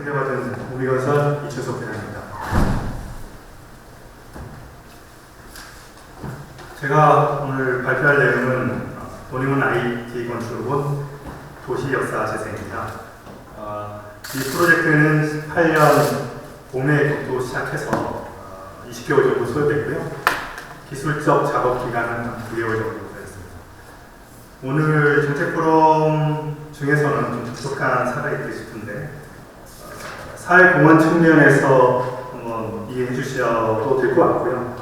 소개받은 우리건설 이춘석 회장입니다. 제가 오늘 발표할 내용은 도림은 IT 건축은 도시 역사 재생입니다. 어, 이 프로젝트는 18년 봄에부터 시작해서 어, 20개월 정도 소요됐고요. 기술적 작업 기간은 한 9개월 정도 되었습니다. 오늘 정책 포럼 중에서는 좀 부족한 사가 있다 싶은데 어, 사회공헌 측면에서 한번 이해해 주셔도 될 것 같고요.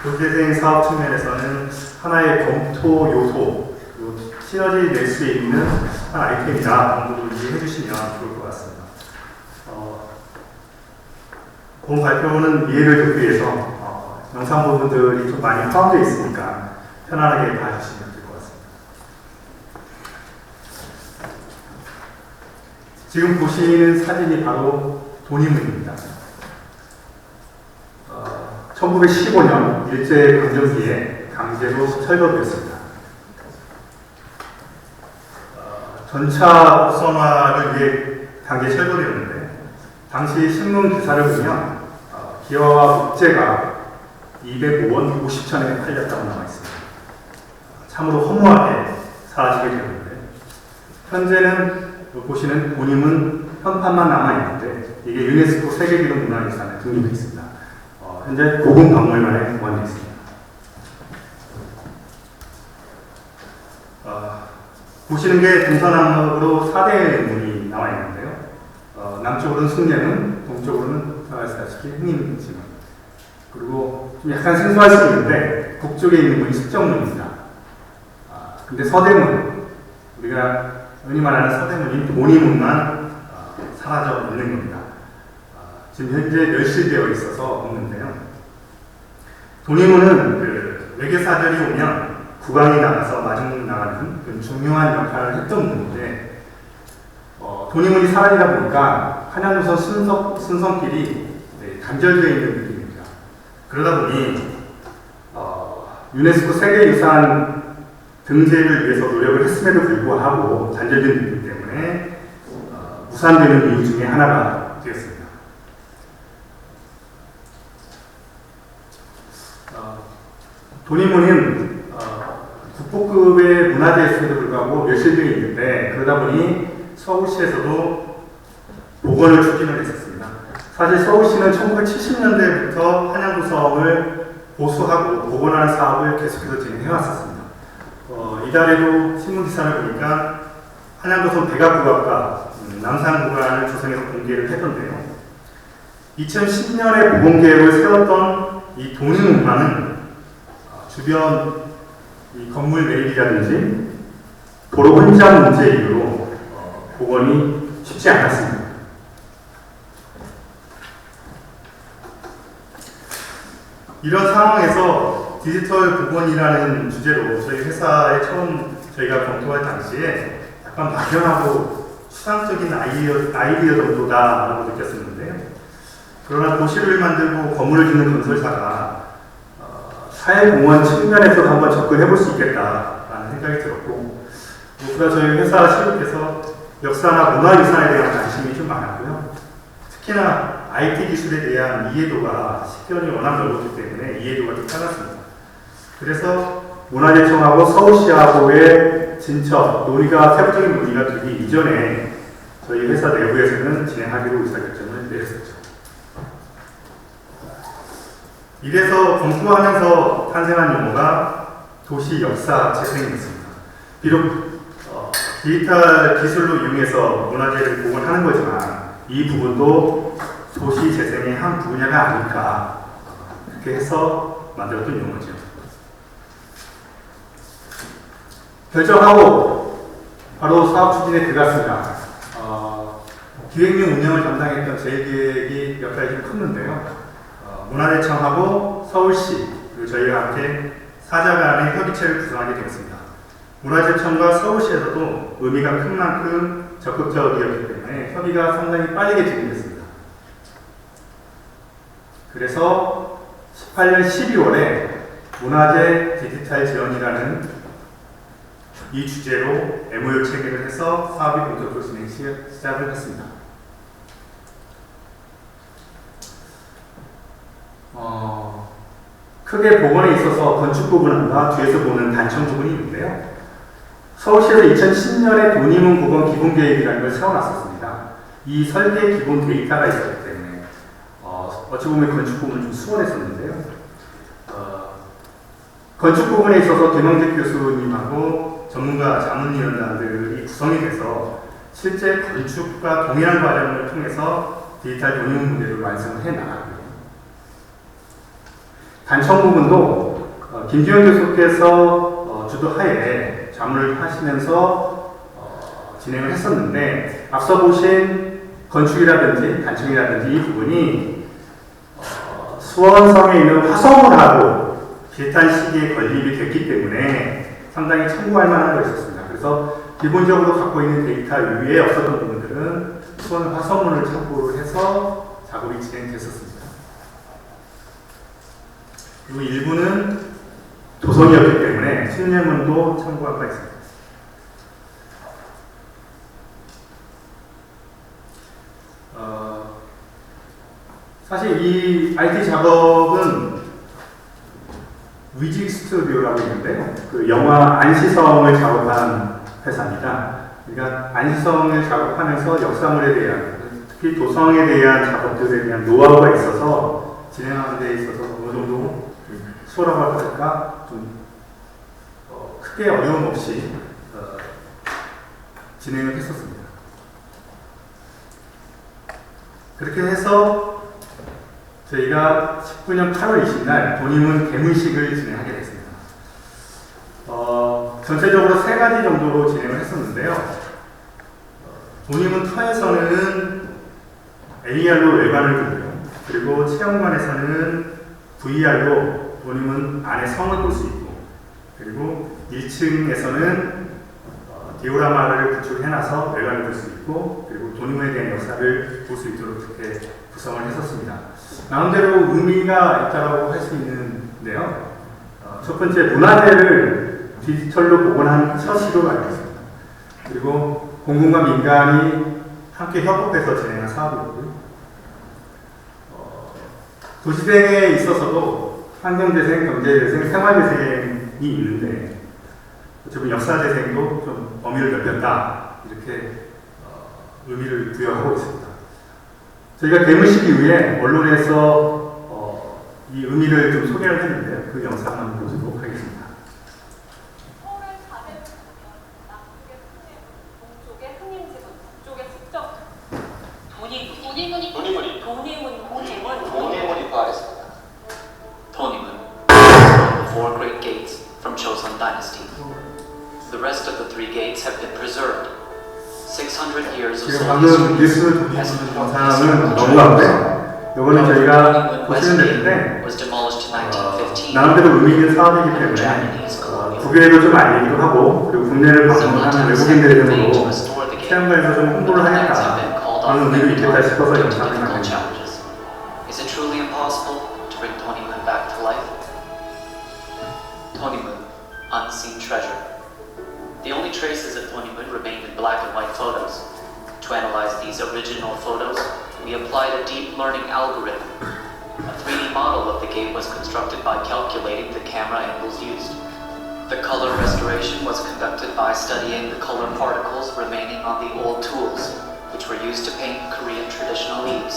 도시재생 사업 측면에서는 하나의 검토 요소, 시너지 낼 수 있는 한 아이템이다 정도로 이해해 주시면 좋을 것 같습니다. 어, 본 발표는 이해를 돕기 위해서 어, 영상 부분들이 좀 많이 포함되어 있으니까 편안하게 봐주시면 될것 같습니다. 지금 보시는 사진이 바로 돈이문입니다. 어, 1915년 일제 강점기에 강제로 철거되었습니다. 어, 전차 우선화를 위해 강제 철거되었는데 당시 신문 기사를 보면 어, 기와와 국제가 205원 50천에 팔렸다고 나와 있습니다. 참으로 허무하게 사라지게 되었는데 현재는 보시는 본임은 현판만 남아 있는데 이게 유네스코 세계기록 문화유산에 등록돼 있습니다. 어, 현재 고궁 박물관에 보관되어 있습니다. 어, 보시는 게 동서남북으로 4대 문이 나와 있는데요. 어, 남쪽으로는 승려문, 동쪽으로는 아시다시피 흥림지문. 그리고 좀 약간 생소할 수 있는데 북쪽에 있는 문이 숙정문입니다. 아, 근데 서대문, 우리가 흔히 말하는 서대문인 도니문만 어, 사라져 있는 겁니다. 아, 지금 현재 멸실되어 있어서 없는데요. 도니문은 그 외계사절이 오면 국왕이 나가서 마중 나가는 그 중요한 역할을 했던 문인데 어, 도니문이 사라지다 보니까 한양도선 순성, 순성길이 네, 단절되어 있는 느낌입니다. 그러다 보니 어, 유네스코 세계유산 등재를 위해서 노력을 했음에도 불구하고 단절된 느낌 때문에 어, 무산되는 이유 중에 하나가 되었습니다. 어, 도니문은 어, 국보급의 문화재였음에도 불구하고 멸실되어 있는데 그러다 보니 서울시에서도 복원을 추진을 했었습니다. 사실 서울시는 1970년대부터 한양구성을 보수하고 복원하는 사업을 계속해서 진행해 왔었습니다. 어, 이달에도 신문 기사를 보니까 한양도선 백악구각과 음, 남산 구간을 조성해서 공개를 했던데요. 2010년에 보건 계획을 세웠던 이 동인문화는 어, 주변 이 건물 매입이라든지 도로 혼잡 문제 이후로 어, 복원이 쉽지 않았습니다. 이런 상황에서 디지털 복원이라는 주제로 저희 회사에 처음 저희가 검토할 당시에 약간 막연하고 수상적인 아이디어, 아이디어 정도다라고 느꼈었는데요. 그러나 도시를 만들고 건물을 짓는 건설사가 어, 사회공헌 측면에서도 한번 접근해 볼 수 있겠다라는 생각이 들었고 무엇보다 저희 회사 실업에서 역사나 문화유산에 대한 관심이 좀 많았고요. 특히나 IT 기술에 대한 이해도가 식견이 워낙 넓었기 때문에 이해도가 좀 작았습니다. 그래서 문화재청하고 서울시하고의 진척, 논의가 세부적인 논의가 되기 이전에 저희 회사 내부에서는 진행하기로 의사결정을 내렸었죠. 이래서 검토하면서 탄생한 용어가 도시 역사 재생이었습니다. 비록 어, 디지털 기술로 이용해서 문화재를 복원하는 거지만 이 부분도 도시 재생의 한 분야가 아닐까 그렇게 해서 만들었던 용어죠. 결정하고 바로 사업 추진에 들어갔습니다. 어, 기획 및 운영을 담당했던 제일기획이 역할이 좀 컸는데요. 어, 문화재청하고 서울시 그리고 저희와 함께 사자 간의 협의체를 구성하게 되었습니다. 문화재청과 서울시에서도 의미가 큰 만큼 적극적이었기 때문에 협의가 상당히 빠르게 진행됐습니다. 그래서 18년 12월에 문화재 디지털 지원이라는 이 주제로 MOU 체결을 해서 사업이 본격적으로 진행 시작을 했습니다. 어, 크게 복원에 있어서 건축 부분과 뒤에서 보는 단청 부분이 있는데요. 서울시에서 2010년에 돈이문 복원 기본 계획이라는 걸 세워놨었습니다. 이 설계 기본 데이터가 있었기 때문에 어, 어찌 보면 건축 부분을 좀 수월했었는데요. 어, 건축 부분에 있어서 대명재 교수님하고 전문가 자문위원단들이 구성이 돼서 실제 건축과 동일한 과정을 통해서 디지털 돈이문 모델을 완성을 해 나가고요. 단청 부분도 어, 김기현 교수께서 어, 주도하에 자문을 하시면서 어, 진행을 했었는데 앞서 보신 건축이라든지 단청이라든지 이 부분이 어, 수원성에 있는 화성을 하고 비슷한 시기에 건립이 됐기 때문에 상당히 참고할 만한 것이었습니다. 그래서 기본적으로 갖고 있는 데이터 위에 없었던 부분들은 수원 화성문을 참고로 해서 작업이 진행됐었습니다. 그리고 일부는 도성이었기 때문에 신례문도 참고할 바 있습니다. 어, 사실 이 IT 작업은 스튜디오라고 있는데요. 그 영화 안시성을 작업한 회사입니다. 그러니까 안시성을 작업하면서 역사물에 대한 특히 도성에 대한 작업들에 대한 노하우가 있어서 진행하는 데 있어서 어느 정도 수월하고 할까 좀 어, 크게 어려움 없이 어, 진행을 했었습니다. 그렇게 해서 저희가 19년 8월 20일 본인은 개문식을 진행하게 됐습니다. 어, 전체적으로 세 가지 정도로 진행을 했었는데요. 어, 본인은 터에서는 AR로 외관을 보고요. 그리고 체험관에서는 VR로 본인은 안에 성을 볼 수 있고, 그리고 1층에서는 어, 디오라마를 구축해놔서 외관을 볼 수 있고, 그리고 돈이문에 대한 역사를 볼 수 있도록 그렇게 구성을 했었습니다. 나름대로 의미가 있다고 할 수 있는데요. 어, 첫 번째 문화재를 디지털로 복원한 첫 시도가 있습니다. 그리고 공공과 민간이 함께 협업해서 진행한 사업이고요. 어, 도시재생에 있어서도 환경재생, 경제재생, 생활재생이 있는데 어쩌면 역사재생도 좀 범위를 넓혔다 이렇게 어, 의미를 부여하고 있습니다. 저희가 개무식 이후에 언론에서 어, 이 의미를 좀 소개를 했는데요. 그 영상 한번 보도록 하겠습니다. 서울의 자대를 보면 남쪽의 흥림, 동쪽의 흥림지구, 북쪽의 숙적. 돈이 돈이문이 돈이문이. 돈이문 돈이문 돈이문이 부활했습니다. Tonyman, one of the four great gates from Joseon Dynasty. The rest of the three gates have been preserved. 600 years of 지금 Seoul 방금 history 뉴스 has 보시는. 이거는 저희가 was demolished in 어, 1915 나름대로 의미 있는 사업이기 때문에 Japanese 어, colonial 국외에도 좀 알리기도 하고 그리고 국내를 방문하는 attempts have 외국인들 been made to 등으로 restore the gate. 체험관에서 좀 홍보를 하겠다 on difficult challenges. Is it truly impossible to bring Tony Moon back to life? Tony Moon, unseen treasure. The only traces of Tony Moon remained in black and white photos. To analyze these original photos, we applied a deep learning algorithm. A 3D model of the game was constructed by calculating the camera angles used. The color restoration was conducted by studying the color particles remaining on the old tools which were used to paint Korean traditional leaves.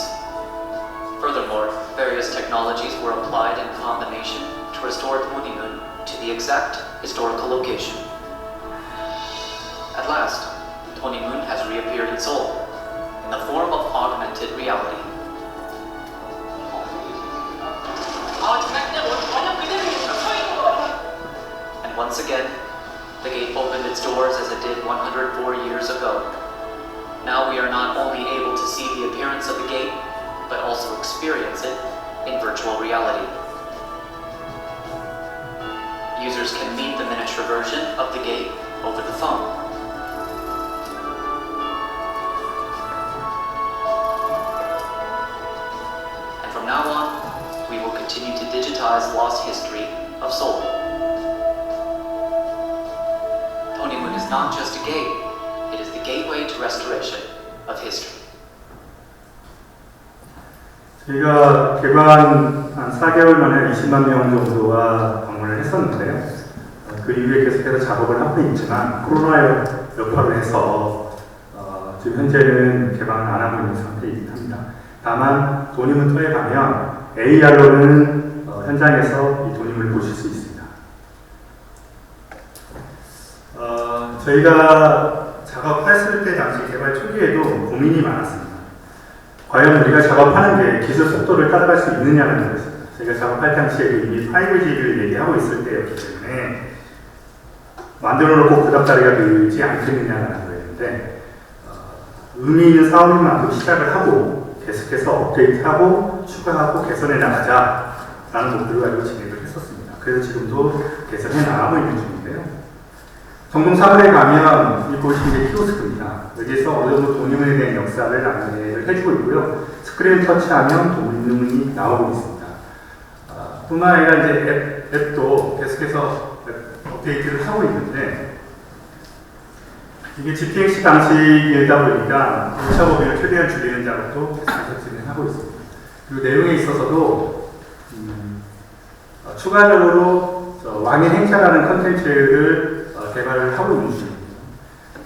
Furthermore, various technologies were applied in combination to restore Tonimun to the exact historical location. At last, Tonimun has reappeared in Seoul, in the form of augmented reality. And once again, the gate opened its doors as it did 104 years ago. Now we are not only able to see the appearance of the gate, but also experience it in virtual reality. Users can meet the miniature version of the gate over the phone. And from now on, we will continue to digitize lost history of Seoul. Tonymoon is not just a gate, gateway to restoration of history. 저희가 개관 한 4개월 만에 20만 명 정도가 방문을 했었는데요. 어, 그 이후에 계속해서 작업을 하고 있지만 코로나 여파로 해서 어, 지금 현재는 개방을 안 하고 있는 상태이긴 합니다. 다만 돈이문터에 가면 AR로는 어, 현장에서 이 돈임을 보실 수 있습니다. 어, 저희가 작업했을 때 당시 개발 초기에도 고민이 많았습니다. 과연 우리가 작업하는 게 기술 속도를 따라갈 수 있느냐는 거였습니다. 저희가 작업할 당시에 이미 5G를 얘기하고 있을 때였기 때문에 만들어 놓고 구닥다리가 늘지 않겠느냐는 거였는데 어, 의미 있는 사업인 만큼 시작을 하고 계속해서 업데이트하고 추가하고 개선해 나가자라는 목표를 가지고 진행을 했었습니다. 그래서 지금도 개선해 나가고 있는 중인데요. 사물에 가면 이 보시는 게 키오스크입니다. 여기서 어느 정도 동물에 대한 역사를 안내를 해주고 있고요. 스크린 터치하면 동물이 나오고 있습니다. 아, 뿐만 아니라 이제 앱, 앱도 계속해서 앱 업데이트를 하고 있는데 이게 GPX 방식이다 보니까 오차 범위를 최대한 줄이는 작업도 계속해서 진행하고 있습니다. 그리고 내용에 있어서도 음, 어, 추가적으로 저 왕의 행차라는 컨텐츠를 어, 개발을 하고 있는 중입니다.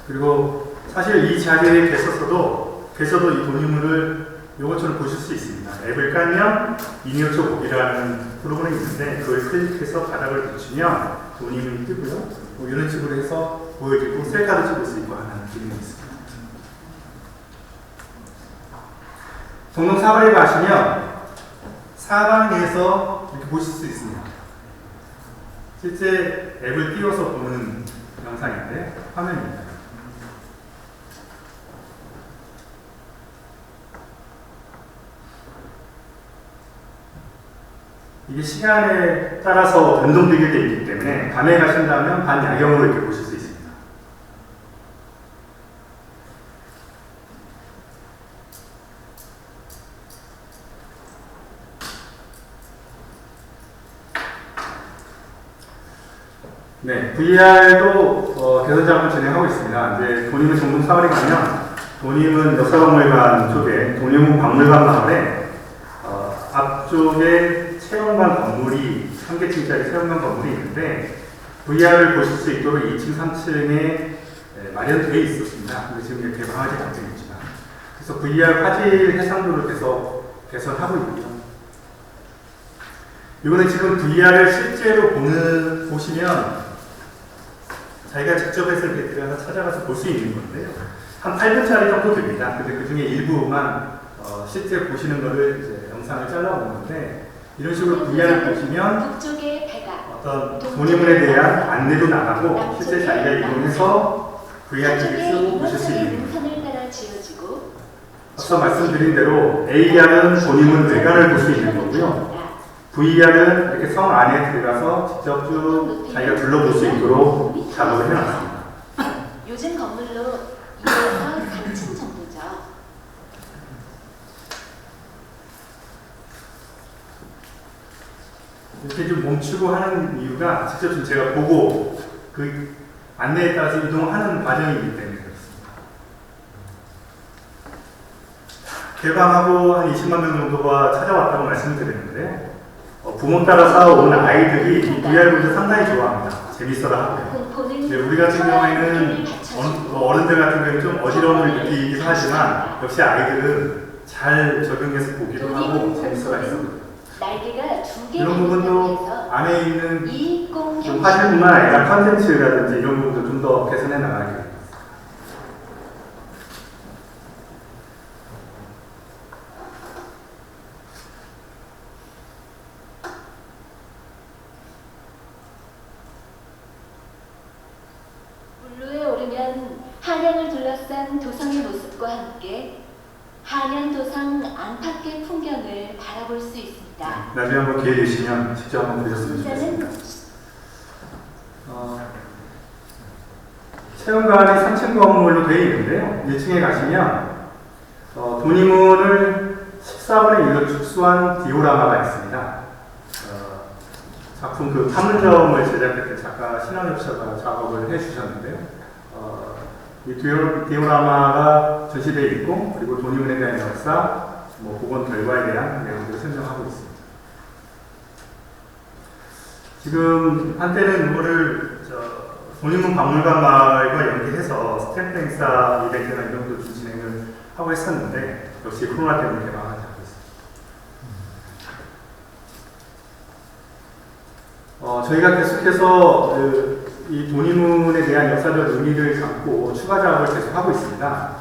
그리고 사실 이 자리에 계셨어도 계셔도 이 돈유물을 요것처럼 보실 수 있습니다. 앱을 깔면 미니어처 보기라는 프로그램이 있는데 그걸 클릭해서 바닥을 붙이면 돈유물이 뜨고요. 뭐 이런 식으로 해서 보여드리고 셀카도 찍을 수 있고 하는 기능이 있습니다. 동동 사거리 가시면 사방에서 이렇게 보실 수 있습니다. 실제 앱을 띄워서 보는 영상인데 화면입니다. 이게 시간에 따라서 변동되게 되어 있기 때문에 밤에 가신다면 반야경으로 이렇게 보실 수 네, VR도 어, 개선 작업을 진행하고 있습니다. 이제 돈임은 종동 사월에 가면 돈임은 역사박물관 쪽에 돈임은 박물관 마을에 어, 앞쪽에 체험관 건물이 한 개층짜리 체험관 건물이 있는데 VR을 보실 수 있도록 2층, 3층에 마련되어 있었습니다. 근데 지금 이제 개방하지 않고 있지만 그래서 VR 화질 해상도를 계속 개선하고 있고요. 이거는 지금 VR을 실제로 보는 보시면 자기가 직접 해서 이렇게 들어가서 찾아가서 볼 수 있는 건데요. 한 8분짜리 정도 됩니다. 근데 그 중에 일부만 어, 실제 보시는 거를 이제 영상을 잘라오는 건데 이런 식으로 VR을 보시면 어떤 돈이물에 대한 안내도 나가고 실제 자기가 이용해서 VR 기기를 보실 수 있는 앞서 말씀드린 대로 AR은 돈이물 외관을 볼 수 있는 거고요. VR은 이렇게 성 안에 들어가서 직접 쭉 자기가 둘러볼 수 있도록 작업을 해놨습니다. 요즘 건물로 2에서 3층 정도죠. 이렇게 좀 멈추고 하는 이유가 직접 좀 제가 보고 그 안내에 따라서 이동하는 과정이기 때문에 그렇습니다. 개방하고 한 20만 명 정도가 찾아왔다고 말씀을 드렸는데 어, 부모 따라서 온 아이들이 이 VR을 상당히 좋아합니다. 재밌어라 하고요. 우리 같은 경우에는 어른- 어른들 같은 경우에는 좀 어지러움을 느끼기도 하지만 역시 아이들은 잘 적용해서 보기도 하고 재밌어라 했습니다. 이런 부분도 안에 있는 아니라 컨텐츠라든지 이런 부분도 좀 더 개선해 나가야 됩니다. 물루에 오르면 한양을 둘러싼 도성의 모습과 함께 한양 도성 안팎의 풍경을 바라볼 수 있습니다. 나중에 한번 기회 한번 보셨으면 좋겠습니다. 어, 체험관이 3층 건물로 되어 있는데요. 1층에 가시면 어, 돈이문을 14분의 1로 축소한 디오라마가 있습니다. 어, 작품 그 판문점을 제작했던 작가 신한엽 씨가 작업을 해주셨는데요. 어, 이 디오, 디오라마가 전시되어 있고 그리고 돈이문에 대한 역사, 뭐 복원 결과에 대한 내용들을 설명하고 있습니다. 지금 한때는 이거를 저 본인문 박물관 마을과 연계해서 스탬프 행사 이벤트나 이런 것도 좀 진행을 하고 했었는데 역시 코로나 때문에 개방하지 않고 있습니다. 어, 저희가 계속해서 그, 이 본인문에 대한 역사적 의미를 담고 추가 작업을 계속하고 있습니다.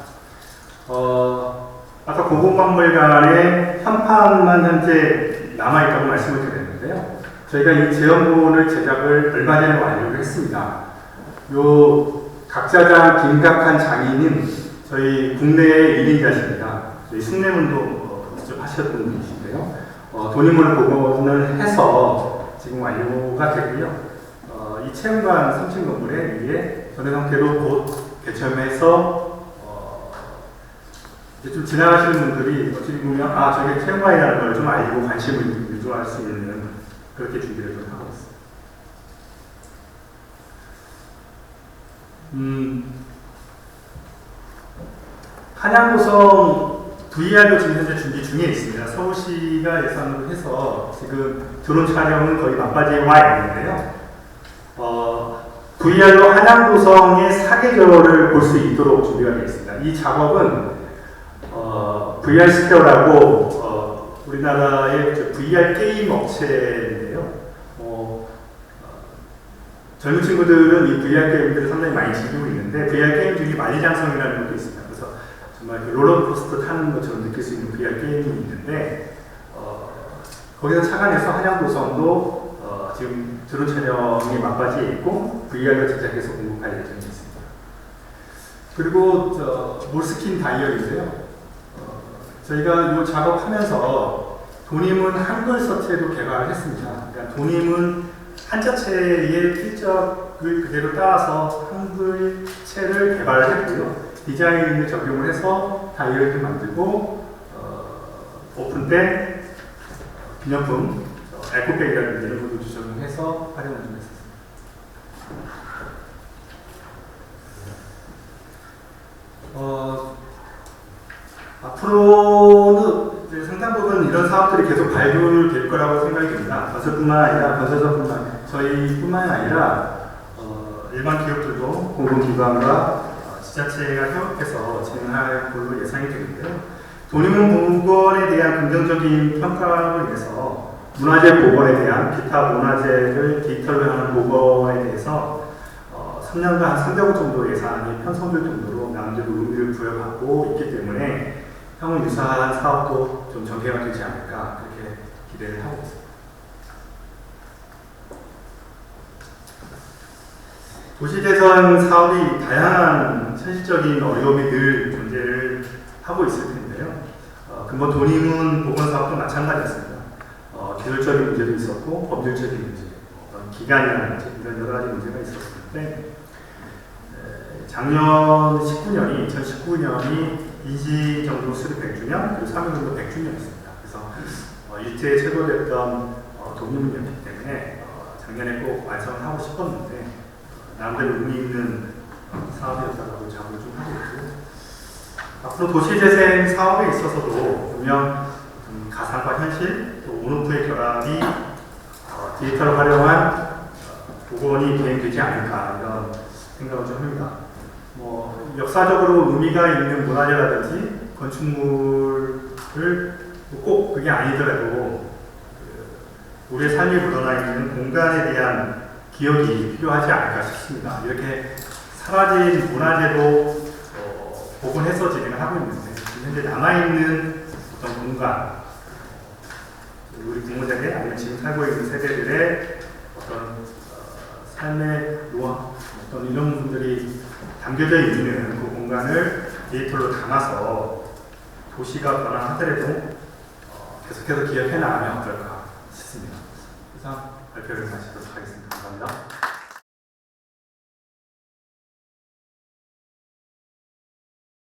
어, 아까 고궁박물관에 현판만 현재 남아있다고 말씀을 드렸는데요. 저희가 이 재현본을 제작을 얼마 전에 완료를 했습니다. 요 각자장 김각한 장인은 저희 국내의 1인자십니다. 저희 숭례문도 어, 직접 하셨던 분이신데요. 어, 돈인문을 복원을 해서 지금 완료가 되고요. 어, 이 체험관 3층 건물에 위에 전의 상태로 곧 개점해서 어, 좀 지나가시는 분들이 어찌 보면 아 저게 체험관이라는 걸 좀 알고 관심을 유도할 수 있는 그렇게 준비를 좀 하고 있습니다. 음, 한양도성 VR도 지금 현재 준비 중에 있습니다. 서울시가 예산으로 해서 지금 드론 촬영은 거의 막바지에 와 있는데요. 어, VR로 한양도성의 사계절을 볼 수 있도록 준비가 되어 있습니다. 이 작업은 어, VR 스퀘어라고 어, 우리나라의 저 VR 게임 어, 젊은 친구들은 이 VR 게임들을 상당히 많이 즐기고 있는데 VR 게임 중에 만리장성이라는 것도 있습니다. 그래서 정말 그 롤러코스터 타는 것처럼 느낄 수 있는 VR 게임이 있는데 어, 거기서 착안해서 한양도성도 어, 지금 드론 촬영이 막바지에 있고 VR로 제작해서 공급할 예정이 있습니다. 그리고 저 몰스킨 다이어리인데요. 어, 저희가 이 작업하면서 돈임은 한글 서체도 개발을 했습니다. 그러니까 돈임은 한자체의 필적을 그대로 따와서 한글체를 개발을 했고요. 디자인을 적용을 해서 다이어리를 만들고 어, 오픈 때 기념품 어, 에코백이라든지 이런 것도 조정해서 활용을 좀 했었습니다. 어, 앞으로는 상당 부분 이런 사업들이 계속 발굴될 거라고 생각이 듭니다. 건설뿐만 아니라 건설사뿐만 저희뿐만 아니라 어, 일반 기업들도 공공기관과 어, 지자체가 협업해서 진행할 걸로 예상이 되는데요. 돈이문 복원에 대한 긍정적인 평가로 인해서 문화재 복원에 대한 기타 문화재를 디지털로 하는 복원에 대해서 어, 3년간 한 300억 정도 예산이 편성될 정도로 나름대로 의미를 부여받고 있기 때문에 향후 유사한 사업도 좀 전개가 되지 않을까 그렇게 기대를 하고 있습니다. 도시재생 사업이 다양한 현실적인 어려움이 늘 존재를 하고 있을 텐데요. 어, 근본 돈이문 보건 사업도 마찬가지였습니다. 어, 기술적인 문제도 있었고 법률적인 문제, 어떤 기간이라든지 이런 여러 가지 문제가 있었는데 에, 작년 19년이 2019년이 인지정도 수립 100주년 그리고 3.1운동 100주년이었습니다. 그래서 어, 일제에 체결됐던 어, 독립문이었기 때문에 어, 작년에 꼭 완성을 하고 싶었는데 어, 나름대로 의미 있는 어, 사업이었다고 자부를 좀 하고 있고 앞으로 도시재생 사업에 있어서도 분명 음, 가상과 현실 또 온오프의 결합이 어, 디지털을 활용한 어, 복원이 진행되지 않을까 이런 생각을 좀 합니다. 뭐 역사적으로 의미가 있는 문화재라든지 건축물을 꼭 그게 아니더라도 그 우리의 삶에 묻어나 있는 공간에 대한 기억이 필요하지 않을까 싶습니다. 이렇게 사라진 문화재도 어, 복원해서 진행을 하고 있는데 현재 남아있는 어떤 공간 우리 부모 세대 아니면 지금 살고 있는 세대들의 어떤 어, 삶의 노화 어떤 이런 부분들이 담겨져 있는 그 공간을 디지털로 담아서 도시가 변화하더라도 어, 계속해서 기억해 나가면 어떨까 싶습니다. 이상 발표를 마치도록 하겠습니다. 감사합니다.